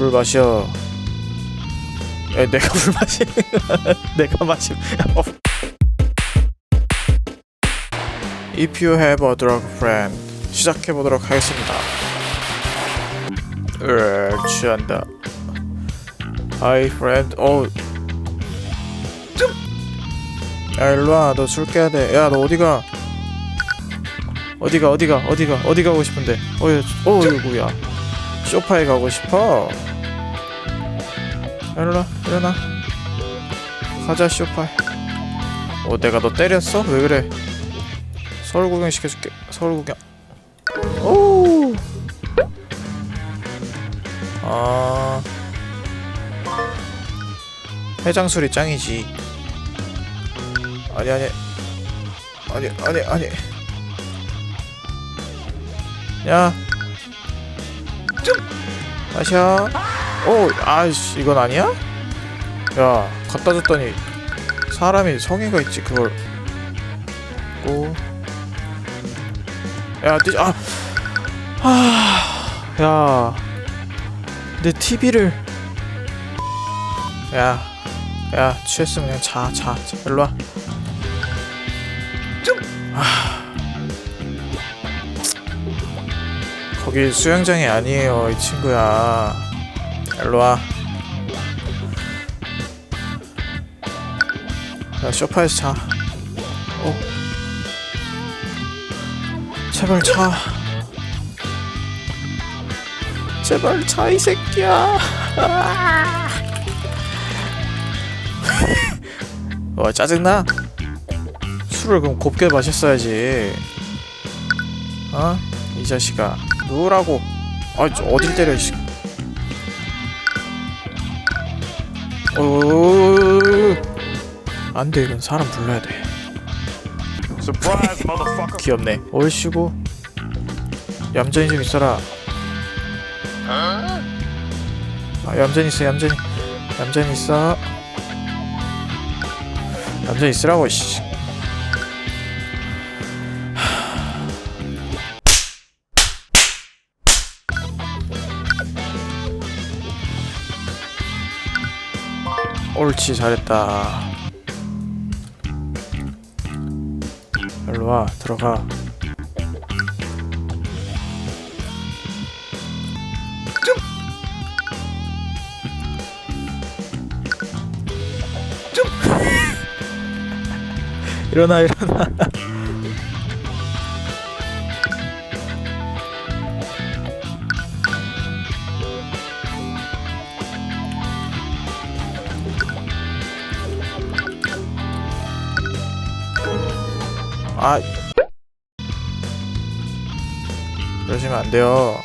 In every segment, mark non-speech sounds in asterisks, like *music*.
물 마셔. 에, 내가 *laughs* 물 마시. 내가 마시. 어. If you have a drug friend, 시작해 보도록 하겠습니다. 으, 취한다. Hi friend. 어. 야 일로와 너술 깨야 돼 야 너 어디가 어디가 어디가 어디가 어디 가고 싶은데 어이 어이구야 소파에 가고 싶어 야, 일로와 일어나. 가자 소파에. 어 내가 너 때렸어? 왜 그래? 서울 구경 시켜줄게. 서울 구경. 오! 아. 해장술이 짱이지. 아니 아니. 아니 아니 아니. 야. 좀 마셔 오 아이씨 이건 아니야? 야 갖다 줬더니 사람이 성의가 있지 그걸. 고. 야, 띠, 아, 아, 야, 내 TV를, 야, 야, 취했으면 그냥 자, 자, 자 일로 와. 거기 수영장이 아니에요 이 친구야 일로와. 야 소파에서 자. 어. 제발 자. 제발 자 이 새끼야. *laughs* 와 짜증나? 술을 그럼 곱게 마셨어야지. 어? 이 자식아 누우라고. 아저 어딜 때려 이 안돼 이건 사람 불러야 돼. 귀엽네. 얼씨구 얌전히 좀 있어라. 아 얌전히 있어 얌전히. 얌전히 있어. 얌전히 있으라고 씨 옳지 잘했다. 일로와 들어가. *laughs* 일어나 일어나 아. 그러시면 안 돼요.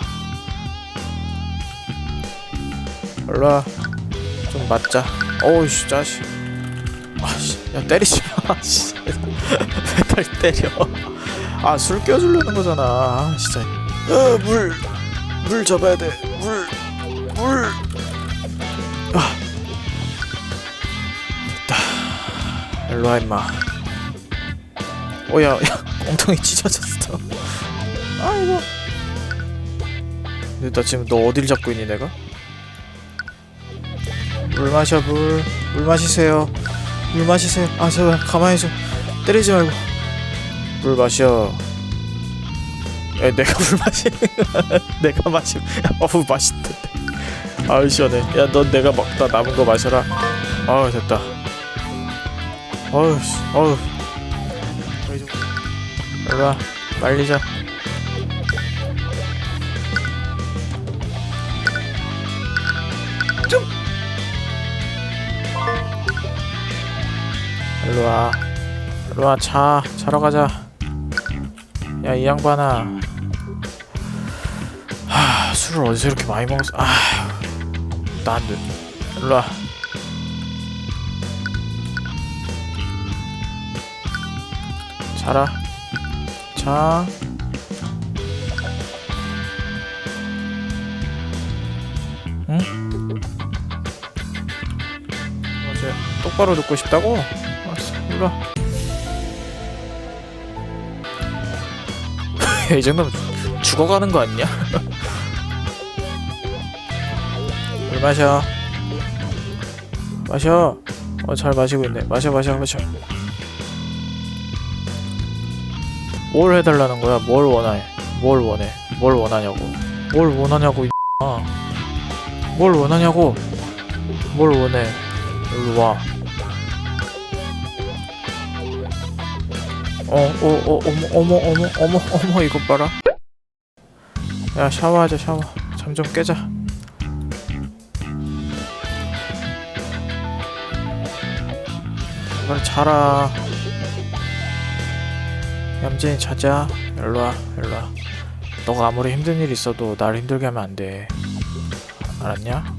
일로와 좀 맞자. 어우씨 자식. 아씨 야 때리지 마. *laughs* 씨. 왜날 때려. 아 술 껴주려는 거잖아. 아 진짜. 어물물 잡아야 돼물물. 아. 됐다. 일로와 임마 오야 야 엉덩이 찢어졌어. 아이고. 근데 나 지금 너 어딜 잡고 있니 내가? 물 마셔 물. 물 마시세요. 물 마시세요. 아 제발 가만히 좀 때리지 말고. 물 마셔. 에 내가 *laughs* 물 마시 내가 마시 어우 맛있던데. 아우 시원해. 야 넌 내가 먹다 남은 거 마셔라. 아우 됐다. 어우 씨. 어우 일로와. 말리자. 일로와. 일로와 자. 자러 가자. 야 이 양반아. 하 술을 어디서 이렇게 많이 먹었어? 아나안돼. 일로와. 자라 자 응? 어제 똑바로 듣고 싶다고? 알았어 일로와 *laughs* 이 정도면 죽어가는 거 아니냐? *laughs* 물 마셔 마셔 어 잘 마시고 있네 마셔 마셔 마셔 뭘 해달라는 거야 뭘 원해 뭘 원해 뭘 원하냐고 뭘 원하냐고 이 아. 뭘 원하냐고 뭘 원해 일로 와 어, 어, 어, 어머, 어머, 어머, 어머, 어머, 이거 봐라. 야, 샤워하자, 샤워. 잠 좀 깨자. 빨리 자라. 얌전히 자자. 일로 와, 일로 와. 너가 아무리 힘든 일 있어도 날 힘들게 하면 안 돼. 알았냐?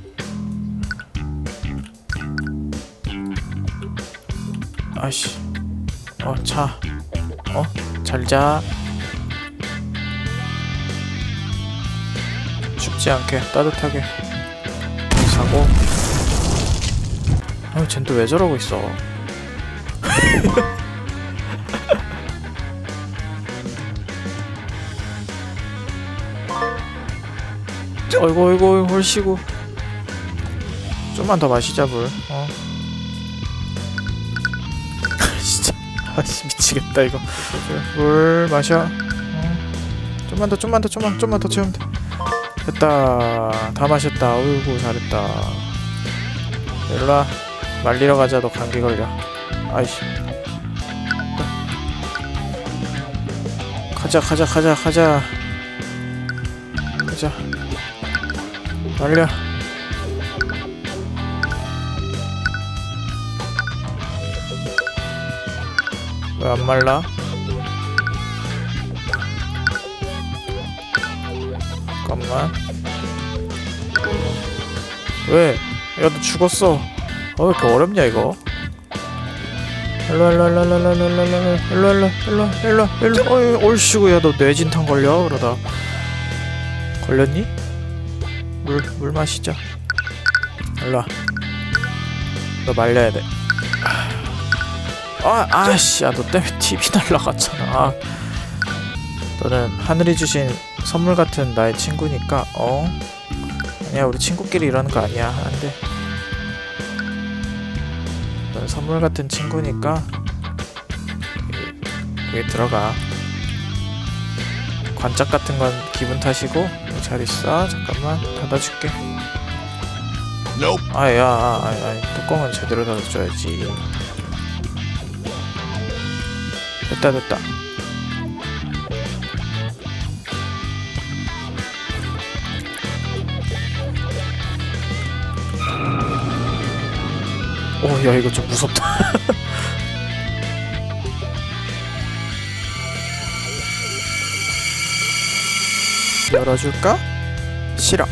아이씨. 어, 자. 어? 잘 자. 춥지 않게 따뜻하게 사고. 아유, 쟨또 왜 저러고 있어? *laughs* 어이구 어이구 홀씨구 좀만 더 마시자 물 어. *laughs* 진짜. 아씨 미치겠다 이거. 물 마셔? 어. 좀만 더 좀만 더 좀만 좀만 더 채우면 돼. 됐다. 다 마셨다. 어이구 잘했다. 일로와. 말리러 가자. 너 감기 걸려. 아이씨. 가자 가자 가자 가자 말려 왜 안 말라? 잠깐만 왜? 야 너 죽었어 어, 왜 이렇게 어렵냐 이거 일로 일로 일로 일로 일로 일로 일로 일로 일로 일로 일로 일로 어이 얼씨구 야너 뇌진탕 걸려 그러다 걸렸니? 물, 물 마시자. 일로 와. 너 말려야 돼. 아, 아씨, 야, 너 때문에 TV 날라갔잖아. 아. 너는 하늘이 주신 선물 같은 나의 친구니까, 어? 아니야, 우리 친구끼리 이러는 거 아니야. 안 돼. 너는 선물 같은 친구니까, 여기, 여기 들어가. 관짝 같은 건 기분 탓이고, 잘 있어. 잠깐만 닫아줄게. Nope. 아야, 아, 아, 아, 뚜껑은 제대로 닫아줘야지. 됐다, 됐다. 오, 야, 이거 좀 무섭다. *laughs* 열어줄까? 싫어.